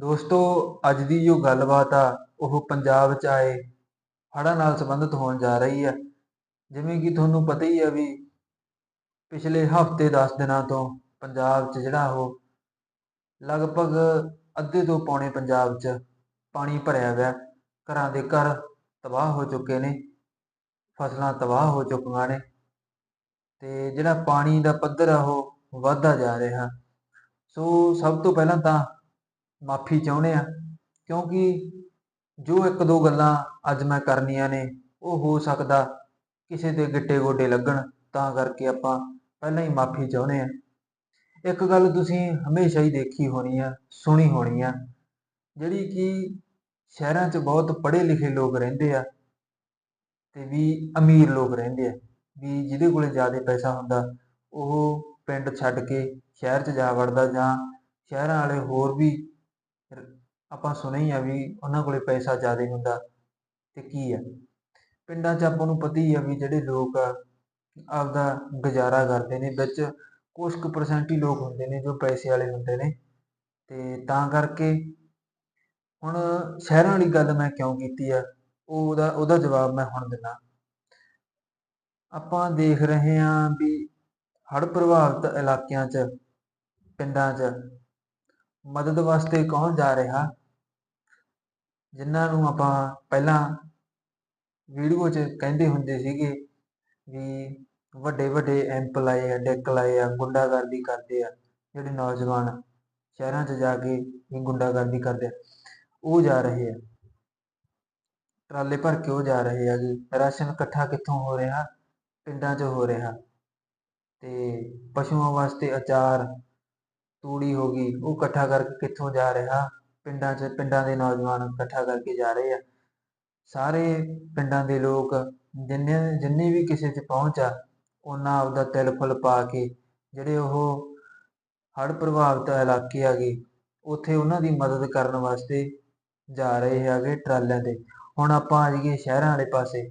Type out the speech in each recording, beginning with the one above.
ਦੋਸਤੋ, ਅੱਜ ਦੀ ਜੋ ਗੱਲਬਾਤ ਆ, ਉਹ ਪੰਜਾਬ 'ਚ ਆਏ ਹੜ੍ਹਾਂ ਨਾਲ ਸੰਬੰਧਿਤ ਹੋਣ ਜਾ ਰਹੀ ਹੈ ਜਿਵੇਂ ਕਿ ਤੁਹਾਨੂੰ ਪਤਾ ਹੀ ਆ ਵੀ ਪਿਛਲੇ ਹਫ਼ਤੇ 10 ਦਿਨਾਂ ਤੋਂ ਪੰਜਾਬ 'ਚ ਜਿਹੜਾ ਉਹ ਲਗਭਗ ਅੱਧੇ ਤੋਂ ਪੌਣੇ ਪੰਜਾਬ 'ਚ ਪਾਣੀ ਭਰਿਆ ਹੋਇਆ ਘਰਾਂ ਦੇ ਘਰ ਤਬਾਹ ਹੋ ਚੁੱਕੇ ਨੇ, ਫਸਲਾਂ ਤਬਾਹ ਹੋ ਚੁੱਕੀਆਂ ਨੇ ਤੇ ਜਿਹੜਾ ਪਾਣੀ ਦਾ ਪੱਧਰ ਆ, ਉਹ ਵੱਧਦਾ ਜਾ ਰਿਹਾ। ਸੋ ਸਭ ਤੋਂ ਪਹਿਲਾਂ ਤਾਂ ਮਾਫੀ ਚਾਹੁੰਦੇ ਆ ਕਿਉਂਕਿ ਜੋ ਇੱਕ ਦੋ ਗੱਲਾਂ ਅੱਜ ਮੈਂ ਕਰਨੀਆਂ ਨੇ, ਉਹ ਹੋ ਸਕਦਾ ਕਿਸੇ ਦੇ ਗਿੱਟੇ ਗੋਡੇ ਲੱਗਣ, ਤਾਂ ਕਰਕੇ ਆਪਾਂ ਪਹਿਲਾਂ ਹੀ ਮਾਫੀ ਚਾਹੁੰਦੇ ਆ ਇੱਕ ਗੱਲ ਤੁਸੀਂ ਹਮੇਸ਼ਾ ਹੀ ਦੇਖੀ ਹੋਣੀ ਆ, ਸੁਣੀ ਹੋਣੀ ਆ, ਜਿਹੜੀ ਕਿ ਸ਼ਹਿਰਾਂ 'ਚ ਬਹੁਤ ਪੜ੍ਹੇ ਲਿਖੇ ਲੋਕ ਰਹਿੰਦੇ ਆ ਤੇ ਵੀ ਅਮੀਰ ਲੋਕ ਰਹਿੰਦੇ ਆ, ਵੀ ਜਿਹਦੇ ਕੋਲੇ ਜ਼ਿਆਦਾ ਪੈਸਾ ਹੁੰਦਾ, ਉਹ ਪਿੰਡ ਛੱਡ ਕੇ ਸ਼ਹਿਰ 'ਚ ਜਾ ਵੜਦਾ ਜਾਂ ਸ਼ਹਿਰਾਂ ਵਾਲੇ ਹੋਰ ਵੀ ਆਪਾਂ ਸੁਣਿਆ ਹੀ ਆ ਵੀ ਉਹਨਾਂ ਕੋਲੇ ਪੈਸਾ ਜ਼ਿਆਦਾ ਹੁੰਦਾ, ਤੇ ਕੀ ਆ? ਪਿੰਡਾਂ 'ਚ ਆਪਾਂ ਨੂੰ ਪਤਾ ਹੀ ਆ ਵੀ ਜਿਹੜੇ ਲੋਕ ਆ, ਆਪਦਾ ਗੁਜ਼ਾਰਾ ਕਰਦੇ ਨੇ, ਵਿੱਚ ਕੁਝ ਕੁ ਪਰਸੈਂਟ ਹੀ ਲੋਕ ਹੁੰਦੇ ਨੇ ਜੋ ਪੈਸੇ ਵਾਲੇ ਹੁੰਦੇ ਨੇ, ਤੇ ਤਾਂ ਕਰਕੇ ਹੁਣ ਸ਼ਹਿਰਾਂ ਵਾਲੀ ਗੱਲ ਮੈਂ ਕਿਉਂ ਕੀਤੀ ਆ ਉਹ ਉਹਦਾ ਉਹਦਾ ਜਵਾਬ ਮੈਂ ਹੁਣ ਦਿੰਦਾ। ਆਪਾਂ ਦੇਖ ਰਹੇ ਹਾਂ ਵੀ ਹੜ੍ਹ ਪ੍ਰਭਾਵਿਤ ਇਲਾਕਿਆਂ 'ਚ, ਪਿੰਡਾਂ 'ਚ ਮਦਦ ਵਾਸਤੇ ਕੌਣ ਜਾ ਰਿਹਾ? ਜਿਨ੍ਹਾਂ ਨੂੰ ਆਪਾਂ ਪਹਿਲਾਂ ਵੀਡੀਓ 'ਚ ਕਹਿੰਦੇ ਹੁੰਦੇ ਸੀਗੇ ਵੀ ਵੱਡੇ ਵੱਡੇ ਐਂਪ ਲਾਏ ਆ ਡੈਕ ਲਾਏ ਆ, ਗੁੰਡਾਗਰਦੀ ਕਰਦੇ ਆ, ਜਿਹੜੇ ਨੌਜਵਾਨ ਸ਼ਹਿਰਾਂ 'ਚ ਜਾ ਕੇ ਵੀ ਗੁੰਡਾਗਰਦੀ ਕਰਦੇ ਆ, ਉਹ ਜਾ ਰਹੇ ਆ। ਟਰਾਲੇ ਭਰ ਕੇ ਉਹ ਜਾ ਰਹੇ ਆ ਜੀ। ਰਾਸ਼ਨ ਇਕੱਠਾ ਕਿੱਥੋਂ ਹੋ ਰਿਹਾ? ਪਿੰਡਾਂ 'ਚ ਹੋ ਰਿਹਾ। ਤੇ ਪਸ਼ੂਆਂ ਵਾਸਤੇ ਅਚਾਰ ਤੂੜੀ ਹੋ ਗਈ, ਉਹ ਇਕੱਠਾ ਕਰਕੇ ਕਿੱਥੋਂ ਜਾ ਰਿਹਾ? ਪਿੰਡਾਂ 'ਚ, ਪਿੰਡਾਂ ਦੇ ਨੌਜਵਾਨ ਇਕੱਠਾ ਕਰਕੇ ਜਾ ਰਹੇ ਆ। ਸਾਰੇ ਪਿੰਡਾਂ ਦੇ ਲੋਕ ਜਿੰਨੇ, ਜਿੰਨੀ ਵੀ ਕਿਸੇ 'ਚ ਪਹੁੰਚ ਆ, ਉਹਨਾਂ ਆਪਦਾ ਤਿਲ ਫੁੱਲ ਪਾ ਕੇ, ਜਿਹੜੇ ਉਹ ਹੜ੍ਹ ਪ੍ਰਭਾਵਿਤ ਇਲਾਕੇ ਹੈਗੇ, ਉੱਥੇ ਉਹਨਾਂ ਦੀ ਮਦਦ ਕਰਨ ਵਾਸਤੇ ਜਾ ਰਹੇ ਹੈਗੇ ਟਰਾਲਿਆਂ ਤੇ। ਹੁਣ ਆਪਾਂ ਆ ਜਾਈਏ ਸ਼ਹਿਰਾਂ ਵਾਲੇ ਪਾਸੇ।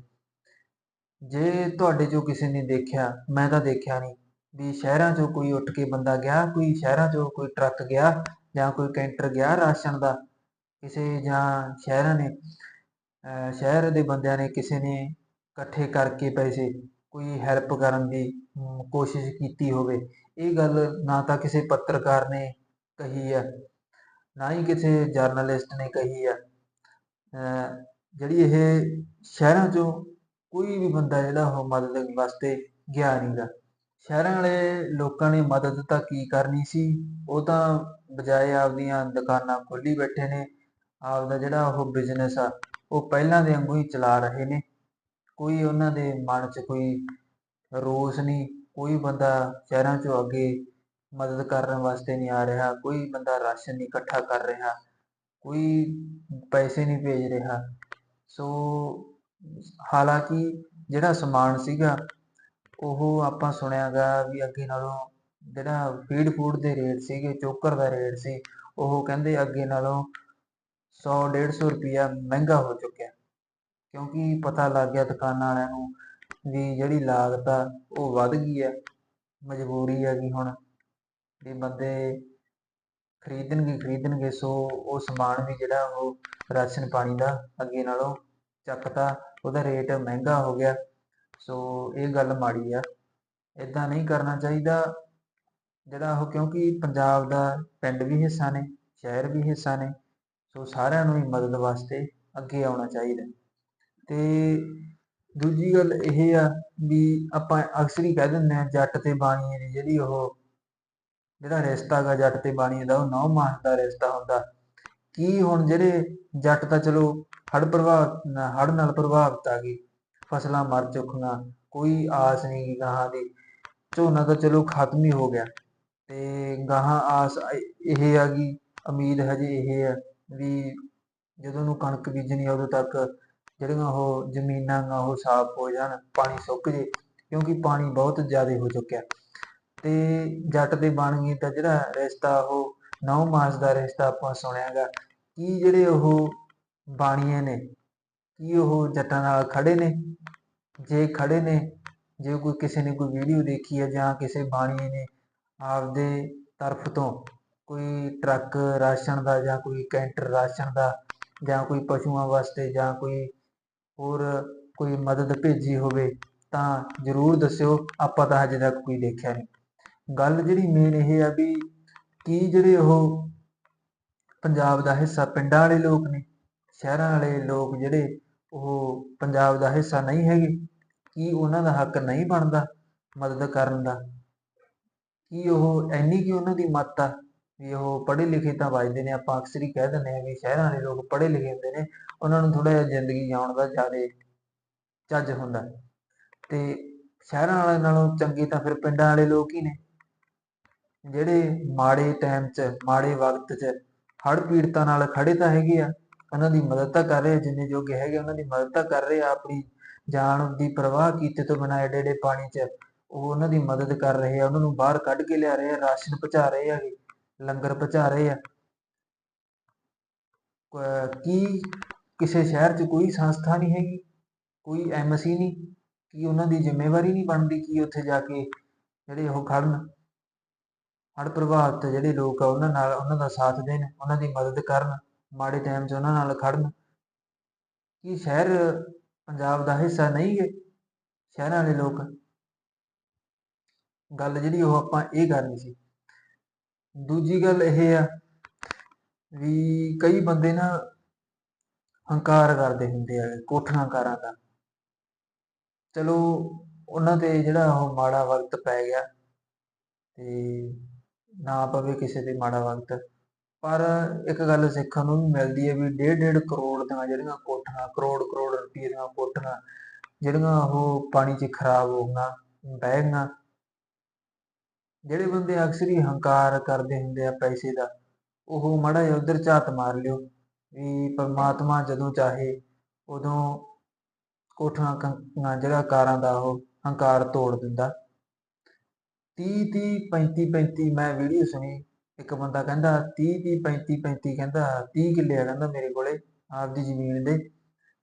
ਜੇ ਤੁਹਾਡੇ ਚੋਂ ਕਿਸੇ ਨੇ ਦੇਖਿਆ, ਮੈਂ ਤਾਂ ਦੇਖਿਆ ਨਹੀਂ ਵੀ ਸ਼ਹਿਰਾਂ 'ਚੋਂ ਕੋਈ ਉੱਠ ਕੇ ਬੰਦਾ ਗਿਆ, ਕੋਈ ਸ਼ਹਿਰਾਂ 'ਚੋਂ ਕੋਈ ਟਰੱਕ ਗਿਆ ਜਾਂ ਕੋਈ ਕੈਂਟਰ ਗਿਆ ਰਾਸ਼ਨ ਦਾ, ਕਿਸੇ ਜਾਂ ਸ਼ਹਿਰਾਂ ਨੇ ਸ਼ਹਿਰ ਦੇ ਬੰਦਿਆਂ ਨੇ ਕਿਸੇ ਨੇ ਇਕੱਠੇ ਕਰਕੇ ਪੈਸੇ, ਕੋਈ ਹੈਲਪ ਕਰਨ ਦੀ ਕੋਸ਼ਿਸ਼ ਕੀਤੀ ਹੋਵੇ, ਇਹ ਗੱਲ ਨਾ ਤਾਂ ਕਿਸੇ ਪੱਤਰਕਾਰ ਨੇ ਕਹੀ ਹੈ ਨਾ ਹੀ ਕਿਸੇ ਜਰਨਲਿਸਟ ਨੇ ਕਹੀ ਹੈ ਜਿਹੜੀ ਇਹ ਸ਼ਹਿਰਾਂ 'ਚੋਂ ਕੋਈ ਵੀ ਬੰਦਾ ਜਿਹੜਾ ਉਹ ਮਦਦ ਵਾਸਤੇ ਗਿਆ ਨਹੀਂਗਾ ਸ਼ਹਿਰਾਂ ਵਾਲੇ ਲੋਕਾਂ ਨੇ ਮਦਦ ਤਾਂ ਕੀ ਕਰਨੀ ਸੀ? ਉਹ ਤਾਂ ਬਜਾਏ ਆਪਦੀਆਂ ਦੁਕਾਨਾਂ ਖੋਲੀ ਬੈਠੇ ਨੇ। ਆਪਦਾ ਜਿਹੜਾ ਉਹ ਬਿਜ਼ਨਸ ਆ, ਉਹ ਪਹਿਲਾਂ ਦੇ ਵਾਂਗੂ ਹੀ ਚਲਾ ਰਹੇ ਨੇ। ਕੋਈ ਉਹਨਾਂ ਦੇ ਮਨ 'ਚ ਕੋਈ ਰੋਸ ਨਹੀਂ। ਕੋਈ ਬੰਦਾ ਸ਼ਹਿਰਾਂ 'ਚੋਂ ਅੱਗੇ ਮਦਦ ਕਰਨ ਵਾਸਤੇ ਨਹੀਂ ਆ ਰਿਹਾ। ਕੋਈ ਬੰਦਾ ਰਾਸ਼ਨ ਨਹੀਂ ਇਕੱਠਾ ਕਰ ਰਿਹਾ। ਕੋਈ ਪੈਸੇ ਨਹੀਂ ਭੇਜ ਰਿਹਾ। ਸੋ ਹਾਲਾਂਕਿ ਜਿਹੜਾ ਸਮਾਨ ਸੀਗਾ ਉਹ ਆਪਾਂ ਸੁਣਿਆ ਗਾ ਵੀ ਅੱਗੇ ਨਾਲੋਂ ਜਿਹੜਾ ਫੀਡ ਫੂਡ ਦੇ ਰੇਟ ਸੀਗੇ, ਚੋਕਰ ਦਾ ਰੇਟ ਸੀ, ਉਹ ਕਹਿੰਦੇ ਅੱਗੇ ਨਾਲੋਂ 100 150 ਰੁਪਿਆ ਮਹਿੰਗਾ ਹੋ ਚੁੱਕਿਆ। ਕਿਉਂਕਿ ਪਤਾ ਲੱਗ ਗਿਆ ਦੁਕਾਨਾਂ ਵਾਲਿਆਂ ਨੂੰ ਵੀ ਜਿਹੜੀ ਲਾਗਤ ਆ, ਉਹ ਵੱਧ ਗਈ ਆ, ਮਜਬੂਰੀ ਹੈ ਵੀ ਹੁਣ ਵੀ ਬੰਦੇ ਖਰੀਦਣਗੇ ਖਰੀਦਣਗੇ, ਸੋ ਉਹ ਸਮਾਨ ਵੀ ਜਿਹੜਾ ਉਹ ਰਾਸ਼ਨ ਪਾਣੀ ਦਾ ਅੱਗੇ ਨਾਲੋਂ ਚੱਕਤਾ, ਉਹਦਾ ਰੇਟ ਮਹਿੰਗਾ ਹੋ ਗਿਆ। ਸੋ ਇਹ ਗੱਲ ਮਾੜੀ ਆ। ਇਦਾਂ ਨਹੀਂ ਕਰਨਾ ਚਾਹੀਦਾ। ਜਿਹੜਾ ਉਹ ਕਿਉਂਕਿ ਪੰਜਾਬ ਦਾ ਪਿੰਡ ਵੀ ਹਿੱਸਾ ਨੇ, ਸ਼ਹਿਰ ਵੀ ਹਿੱਸਾ ਨੇ। ਸੋ ਸਾਰਿਆਂ ਨੂੰ ਹੀ ਮਦਦ ਵਾਸਤੇ ਅੱਗੇ ਆਉਣਾ ਚਾਹੀਦਾ। ਤੇ ਦੂਜੀ ਗੱਲ ਇਹ ਆ ਵੀ ਆਪਾਂ ਅਕਸਰ ਹੀ ਕਹਿ ਦਿੰਦੇ ਆ, ਜੱਟ ਤੇ ਬਾਣੀ ਦੀ ਜਿਹੜੀ ਉਹ, ਜਿਹੜਾ ਰਿਸ਼ਤਾ ਗਾ ਜੱਟ ਤੇ ਬਾਣੀ ਦਾ, ਉਹ ਨੌ ਮਾਸ ਦਾ ਰਿਸ਼ਤਾ ਹੁੰਦਾ। ਕੀ ਹੁਣ ਜਿਹੜੇ ਜੱਟ ਤਾਂ ਚਲੋ ਹੜ ਪ੍ਰਭਾਵ ਹੜ ਨਾਲ ਪ੍ਰਭਾਵਿਤ ਆ ਗਈ ਫਸਲਾਂ ਮਰ ਚੁੱਕੀਆਂ, ਕੋਈ ਆਸ ਨਹੀਂ ਗਾਹਾਂ ਦੀ। ਝੋਨਾ ਤਾਂ ਚਲੋ ਖਤਮ ਹੀ ਹੋ ਗਿਆ। ਤੇ ਗਾਹਾਂ ਆਸ ਇਹ ਆ ਗਈ ਉਮੀਦ ਹਜੇ ਇਹ ਆ ਵੀ ਜਦੋਂ ਨੂੰ ਕਣਕ ਬੀਜਣੀ ਉਦੋਂ ਤੱਕ ਜਿਹੜੀਆਂ ਉਹ ਜ਼ਮੀਨਾਂ ਗਾ, ਉਹ ਸਾਫ਼ ਹੋ ਜਾਣ, ਪਾਣੀ ਸੁੱਕ ਜੇ, ਕਿਉਂਕਿ ਪਾਣੀ ਬਹੁਤ ਜ਼ਿਆਦਾ ਹੋ ਚੁੱਕਿਆ। ਤੇ ਜੱਟ ਦੇ ਬਣ ਗਈ ਤਾਂ ਜਿਹੜਾ ਰਿਸ਼ਤਾ, ਉਹ 9 ਮਾਸ ਦਾ ਰਿਸ਼ਤਾ ਆਪਾਂ ਸੁਣਿਆਗਾ ਕੀ ਜਿਹੜੇ ਉਹ ਬਾਣੀਏ ਨੇ ਕੀ ਉਹ ਜੱਟਾਂ ਨਾਲ ਖੜੇ ਨੇ? ਜੇ ਖੜੇ ਨੇ, ਜੇ ਕੋਈ ਕਿਸੇ ਨੇ ਕੋਈ ਵੀਡੀਓ ਦੇਖੀ ਹੈ ਜਾਂ ਕਿਸੇ ਬਾਣੀ ਨੇ ਆਪਦੇ ਤਰਫ ਤੋਂ, ਕੋਈ ਟਰੱਕ ਰਾਸ਼ਨ ਦਾ ਜਾਂ ਕੋਈ ਕੈਂਟਰ ਰਾਸ਼ਨ ਦਾ ਜਾਂ ਕੋਈ ਪਸ਼ੂਆਂ ਵਾਸਤੇ ਜਾਂ ਕੋਈ ਹੋਰ ਕੋਈ ਮਦਦ ਭੇਜੀ ਹੋਵੇ, ਤਾਂ ਜ਼ਰੂਰ ਦੱਸਿਓ, ਆਪਾਂ ਤਾਂ ਹਜੇ ਤੱਕ ਕੋਈ ਦੇਖਿਆ ਨਹੀਂ। ਗੱਲ ਜਿਹੜੀ ਮੇਨ ਇਹ ਆ ਵੀ ਕੀ ਜਿਹੜੇ ਉਹ ਪੰਜਾਬ ਦਾ ਹਿੱਸਾ ਪਿੰਡਾਂ ਵਾਲੇ ਲੋਕ ਨੇ, ਸ਼ਹਿਰਾਂ ਵਾਲੇ ਲੋਕ ਜਿਹੜੇ ਉਹ ਪੰਜਾਬ ਦਾ ਹਿੱਸਾ ਨਹੀਂ ਹੈਗੇ, ਕੀ ਉਹਨਾਂ ਦਾ ਹੱਕ ਨਹੀਂ ਬਣਦਾ ਮਦਦ ਕਰਨ ਦਾ? ਕੀ ਉਹ ਐਨੀ ਕਿ ਉਹਨਾਂ ਦੀ ਮੱਤ ਆ ਵੀ ਉਹ ਪੜ੍ਹੇ ਲਿਖੇ ਤਾਂ ਵੱਜਦੇ ਨੇ, ਆਪਾਂ ਅਕਸਰ ਹੀ ਕਹਿ ਦਿੰਦੇ ਆ ਵੀ ਸ਼ਹਿਰਾਂ ਦੇ ਲੋਕ ਪੜ੍ਹੇ ਲਿਖੇ ਹੁੰਦੇ ਨੇ, ਉਹਨਾਂ ਨੂੰ ਥੋੜਾ ਜਿਹਾ ਜ਼ਿੰਦਗੀ ਜਿਉਣ ਦਾ ਜ਼ਿਆਦਾ ਚੱਜ ਹੁੰਦਾ। ਤੇ ਸ਼ਹਿਰਾਂ ਵਾਲਿਆਂ ਨਾਲੋਂ ਚੰਗੇ ਤਾਂ ਫਿਰ ਪਿੰਡਾਂ ਵਾਲੇ ਲੋਕ ਹੀ ਨੇ। ਜਿਹੜੇ ਮਾੜੇ ਟਾਈਮ 'ਚ, ਮਾੜੇ ਵਕਤ 'ਚ ਹੜ੍ਹ ਪੀੜਤਾਂ ਨਾਲ ਖੜੇ ਤਾਂ ਹੈਗੇ ਆ ਉਹਨਾਂ ਦੀ ਮਦਦ ਤਾਂ ਕਰ ਰਹੇ ਆ, ਜਿੰਨੇ ਜੋਗੇ ਹੈਗੇ ਉਹਨਾਂ ਦੀ ਮਦਦ ਤਾਂ ਕਰ ਰਹੇ ਆ, ਆਪਣੀ ਜਾਨ ਦੀ ਪਰਵਾਹ ਕੀਤੇ ਤੋਂ ਬਿਨਾਂ ਏਡੇ ਏਡੇ ਪਾਣੀ 'ਚ ਉਹ ਉਹਨਾਂ ਦੀ ਮਦਦ ਕਰ ਰਹੇ ਆ, ਉਹਨਾਂ ਨੂੰ ਬਾਹਰ ਕੱਢ ਕੇ ਲਿਆ ਰਹੇ ਆ, ਰਾਸ਼ਨ ਪਹੁੰਚਾ ਰਹੇ ਆ ਲੰਗਰ ਪਹੁੰਚਾ ਰਹੇ ਆ। ਕੀ ਕਿਸੇ ਸ਼ਹਿਰ 'ਚ ਕੋਈ ਸੰਸਥਾ ਨਹੀਂ ਹੈਗੀ? ਕੋਈ ਐਮਸੀ ਨਹੀਂ? ਕੀ ਉਹਨਾਂ ਦੀ ਜ਼ਿੰਮੇਵਾਰੀ ਨਹੀਂ ਬਣਦੀ ਕਿ ਉੱਥੇ ਜਾ ਕੇ ਜਿਹੜੇ ਉਹ ਖੜਨ? ਹੜ੍ਹ ਪ੍ਰਭਾਵਿਤ ਜਿਹੜੇ ਲੋਕ ਆ, ਉਹਨਾਂ ਨਾਲ, ਉਹਨਾਂ ਦਾ ਸਾਥ ਦੇਣ, ਉਹਨਾਂ ਦੀ ਮਦਦ ਕਰਨ। ਮਾੜੇ ਟਾਈਮ 'ਚ ਉਹਨਾਂ ਨਾਲ ਖੜਨ ਕੀ ਸ਼ਹਿਰ ਪੰਜਾਬ ਦਾ ਹਿੱਸਾ ਨਹੀਂ ਗੇ ਸ਼ਹਿਰਾਂ ਦੇ ਲੋਕ। ਗੱਲ ਜਿਹੜੀ ਉਹ ਆਪਾਂ ਇਹ ਕਰਨੀ ਸੀ। ਦੂਜੀ ਗੱਲ ਇਹ ਆ ਵੀ ਕਈ ਬੰਦੇ ਨਾ ਹੰਕਾਰ ਕਰਦੇ ਹੁੰਦੇ ਆ ਕੋਠਾਂ ਕਾਰਾਂ ਦਾ। ਚਲੋ ਉਹਨਾਂ ਤੇ ਜਿਹੜਾ ਉਹ ਮਾੜਾ ਵਕਤ ਪੈ ਗਿਆ ਤੇ ਨਾ ਪਵੇ ਕਿਸੇ ਤੇ ਮਾੜਾ ਵਕਤ। ਪਰ ਇੱਕ ਗੱਲ ਸਿੱਖਣ ਨੂੰ ਵੀ ਮਿਲਦੀ ਹੈ ਵੀ ਡੇਢ ਡੇਢ ਕਰੋੜ ਦੀਆਂ ਜਿਹੜੀਆਂ ਕੋਠਾਂ ਕਰੋੜ ਕਰੋੜ ਰੁਪਏ ਦੀਆਂ ਕੋਠਾਂ ਜਿਹੜੀਆਂ ਉਹ ਪਾਣੀ 'ਚ ਖਰਾਬ ਹੋ ਗਈਆਂ ਬਹਿ ਗਈਆਂ। ਜਿਹੜੇ ਬੰਦੇ ਅਕਸਰ ਹੀ ਹੰਕਾਰ ਕਰਦੇ ਹੁੰਦੇ ਆ ਪੈਸੇ ਦਾ, ਉਹ ਮਾੜਾ ਜਿਹਾ ਉਧਰ ਝਾਤ ਮਾਰ ਲਿਓ ਵੀ ਪਰਮਾਤਮਾ ਜਦੋਂ ਚਾਹੇ, ਉਦੋਂ ਕੋਠਾਂ ਜਿਹੜਾ ਕਾਰਾਂ ਦਾ ਉਹ ਹੰਕਾਰ ਤੋੜ ਦਿੰਦਾ। 30 30 35 35 ਮੈਂ ਵੀਡੀਓ ਸੁਣੀ। ਇੱਕ ਬੰਦਾ ਕਹਿੰਦਾ 30 30 35 35 ਕਹਿੰਦਾ 30 ਕਿੱਲੇ ਆ ਕਹਿੰਦਾ ਮੇਰੇ ਕੋਲੇ ਆਪਦੀ ਜ਼ਮੀਨ ਦੇ।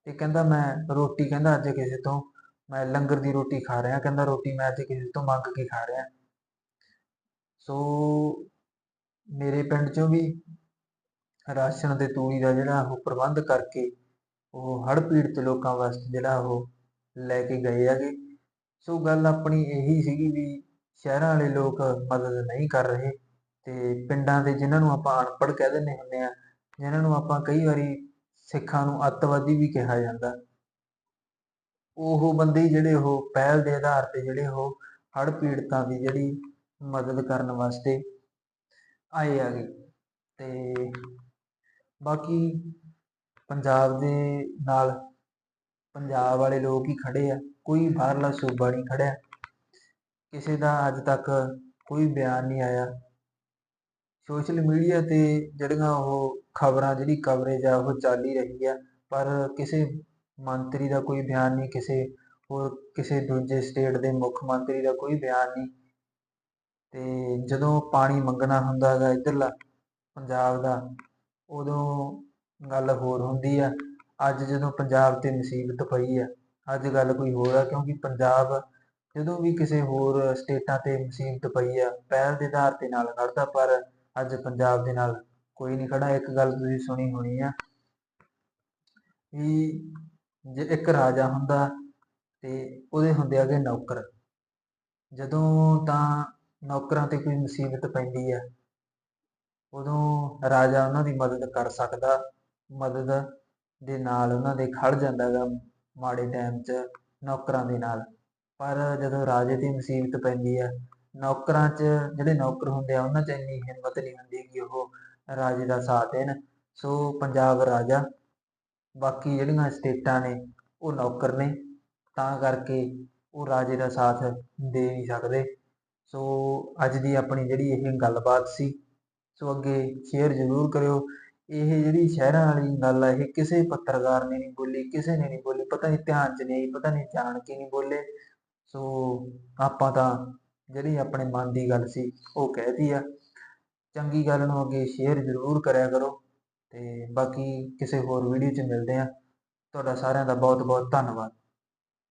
ਤੇ ਕਹਿੰਦਾ ਮੈਂ ਰੋਟੀ ਕਹਿੰਦਾ ਅੱਜ ਕਿਸੇ ਤੋਂ, ਮੈਂ ਲੰਗਰ ਦੀ ਰੋਟੀ ਖਾ ਰਿਹਾ, ਕਹਿੰਦਾ ਰੋਟੀ ਮੈਂ ਅੱਜ ਕਿਸੇ ਤੋਂ ਮੰਗ ਕੇ ਖਾ ਰਿਹਾ। ਸੋ ਮੇਰੇ ਪਿੰਡ ਚੋਂ ਵੀ ਰਾਸ਼ਨ ਤੇ ਤੂੜੀ ਦਾ ਜਿਹੜਾ ਉਹ ਪ੍ਰਬੰਧ ਕਰਕੇ ਉਹ ਹੜ੍ਹ ਪੀੜਤ ਲੋਕਾਂ ਵਾਸਤੇ ਜਿਹੜਾ ਉਹ ਲੈ ਕੇ ਗਏ ਹੈਗੇ। ਸੋ ਗੱਲ ਆਪਣੀ ਇਹੀ ਸੀਗੀ ਵੀ ਸ਼ਹਿਰਾਂ ਵਾਲੇ ਲੋਕ ਮਦਦ ਨਹੀਂ ਕਰ ਰਹੇ। ਤੇ ਪਿੰਡਾਂ ਦੇ ਜਿਨ੍ਹਾਂ ਨੂੰ ਆਪਾਂ ਅਨਪੜ੍ਹ ਕਹਿ ਦਿੰਦੇ ਹੁੰਦੇ ਆ ਜਿਨ੍ਹਾਂ ਨੂੰ ਆਪਾਂ ਕਈ ਵਾਰੀ ਸਿੱਖਾਂ ਨੂੰ ਅੱਤਵਾਦੀ ਵੀ ਕਿਹਾ ਜਾਂਦਾ। ਉਹ ਬੰਦੇ ਜਿਹੜੇ ਉਹ ਪਹਿਲ ਦੇ ਆਧਾਰ ਤੇ ਜਿਹੜੇ ਉਹ ਹੜ੍ਹ ਪੀੜਤਾਂ ਦੀ ਜਿਹੜੀ ਮਦਦ ਕਰਨ ਵਾਸਤੇ ਆਏ ਆਗੇ ਤੇ ਬਾਕੀ ਪੰਜਾਬ ਦੇ ਨਾਲ ਪੰਜਾਬ ਵਾਲੇ ਲੋਕ ਹੀ ਖੜੇ ਆ, ਕੋਈ ਬਾਹਰਲਾ ਸੂਬਾ ਨਹੀਂ ਖੜਿਆ ਕਿਸੇ ਦਾ ਅੱਜ ਤੱਕ ਕੋਈ ਬਿਆਨ ਨਹੀਂ ਆਇਆ। ਸੋਸ਼ਲ ਮੀਡੀਆ ਤੇ ਜਿਹੜੀਆਂ ਉਹ ਖਬਰਾਂ, ਜਿਹੜੀ ਕਵਰੇਜ ਆ, ਉਹ ਚੱਲ ਹੀ ਰਹੀ ਆ। ਪਰ ਕਿਸੇ ਮੰਤਰੀ ਦਾ ਕੋਈ ਬਿਆਨ ਨਹੀਂ, ਕਿਸੇ ਹੋਰ ਕਿਸੇ ਦੂਜੇ ਸਟੇਟ ਦੇ ਮੁੱਖ ਮੰਤਰੀ ਦਾ ਕੋਈ ਬਿਆਨ ਨਹੀਂ। ਤੇ ਜਦੋਂ ਪਾਣੀ ਮੰਗਣਾ ਹੁੰਦਾ ਹੈਗਾ ਇੱਧਰਲਾ ਪੰਜਾਬ ਦਾ, ਉਦੋਂ ਗੱਲ ਹੋਰ ਹੁੰਦੀ ਆ। ਅੱਜ ਜਦੋਂ ਪੰਜਾਬ ਤੇ ਮੁਸੀਬਤ ਪਈ ਆ, ਅੱਜ ਗੱਲ ਕੋਈ ਹੋਰ ਆ, ਕਿਉਂਕਿ ਪੰਜਾਬ ਜਦੋਂ ਵੀ ਕਿਸੇ ਹੋਰ ਸਟੇਟਾਂ ਤੇ ਮੁਸੀਬਤ ਪਈ ਆ, ਪਹਿਲ ਦੇ ਆਧਾਰ ਤੇ ਨਾਲ ਖੜਦਾ ਪਰ ਅੱਜ ਪੰਜਾਬ ਦੇ ਨਾਲ ਕੋਈ ਨਹੀਂ ਖੜਾ, ਇੱਕ ਗੱਲ ਤੁਸੀਂ ਸੁਣੀ ਹੋਣੀ ਆ ਵੀ ਜੇ ਇੱਕ ਰਾਜਾ ਹੁੰਦਾ ਤੇ ਉਹਦੇ ਹੁੰਦੇ ਆਗੇ ਨੌਕਰ। ਜਦੋਂ ਤਾਂ ਨੌਕਰਾਂ ਤੇ ਕੋਈ ਮੁਸੀਬਤ ਪੈਂਦੀ ਆ, ਉਦੋਂ ਰਾਜਾ ਉਹਨਾਂ ਦੀ ਮਦਦ ਕਰ ਸਕਦਾ, ਮਦਦ ਦੇ ਨਾਲ ਉਹਨਾਂ ਦੇ ਖੜ ਜਾਂਦਾ ਗਾ ਮਾੜੇ ਟਾਈਮ 'ਚ ਨੌਕਰਾਂ ਦੇ ਨਾਲ। ਪਰ ਜਦੋਂ ਰਾਜੇ ਦੀ ਮੁਸੀਬਤ ਪੈਂਦੀ ਆ ਨੌਕਰਾਂ 'ਚ, ਜਿਹੜੇ ਨੌਕਰ ਹੁੰਦੇ ਆ, ਉਹਨਾਂ 'ਚ ਇੰਨੀ ਹਿੰਮਤ ਨਹੀਂ ਹੁੰਦੀ ਕਿ ਉਹ ਰਾਜੇ ਦਾ ਸਾਥ ਦੇਣ। ਸੋ ਪੰਜਾਬ ਰਾਜਾ, ਬਾਕੀ ਜਿਹੜੀਆਂ ਸਟੇਟਾਂ ਨੇ, ਉਹ ਨੌਕਰ ਨੇ। ਤਾਂ ਕਰਕੇ ਉਹ ਰਾਜੇ ਦਾ ਸਾਥ ਦੇ ਨਹੀਂ ਸਕਦੇ। ਸੋ ਅੱਜ ਦੀ ਆਪਣੀ ਜਿਹੜੀ ਇਹ ਗੱਲਬਾਤ ਸੀ, ਸੋ ਅੱਗੇ ਸ਼ੇਅਰ ਜ਼ਰੂਰ ਕਰਿਓ। ਇਹ ਜਿਹੜੀ ਸ਼ਹਿਰਾਂ ਵਾਲੀ ਗੱਲ ਆ, ਇਹ ਕਿਸੇ ਪੱਤਰਕਾਰ ਨੇ ਨਹੀਂ ਬੋਲੀ, ਕਿਸੇ ਨੇ ਨਹੀਂ ਬੋਲੀ। ਪਤਾ ਨਹੀਂ ਧਿਆਨ 'ਚ ਨਹੀਂ ਪਤਾ ਨਹੀਂ ਜਾਣ ਕੇ ਨਹੀਂ ਬੋਲੇ। ਸੋ ਆਪਾਂ ਤਾਂ ਜਿਹੜੀ ਆਪਣੇ ਮਨ ਦੀ ਗੱਲ ਸੀ, ਉਹ ਕਹਿਤੀ ਆ। ਚੰਗੀ ਗੱਲ ਨੂੰ ਅੱਗੇ ਸ਼ੇਅਰ ਜ਼ਰੂਰ ਕਰਿਆ ਕਰੋ ਤੇ ਬਾਕੀ ਕਿਸੇ ਹੋਰ ਵੀਡੀਓ 'ਚ ਮਿਲਦੇ ਆ। ਤੁਹਾਡਾ ਸਾਰਿਆਂ ਦਾ ਬਹੁਤ ਬਹੁਤ ਧੰਨਵਾਦ।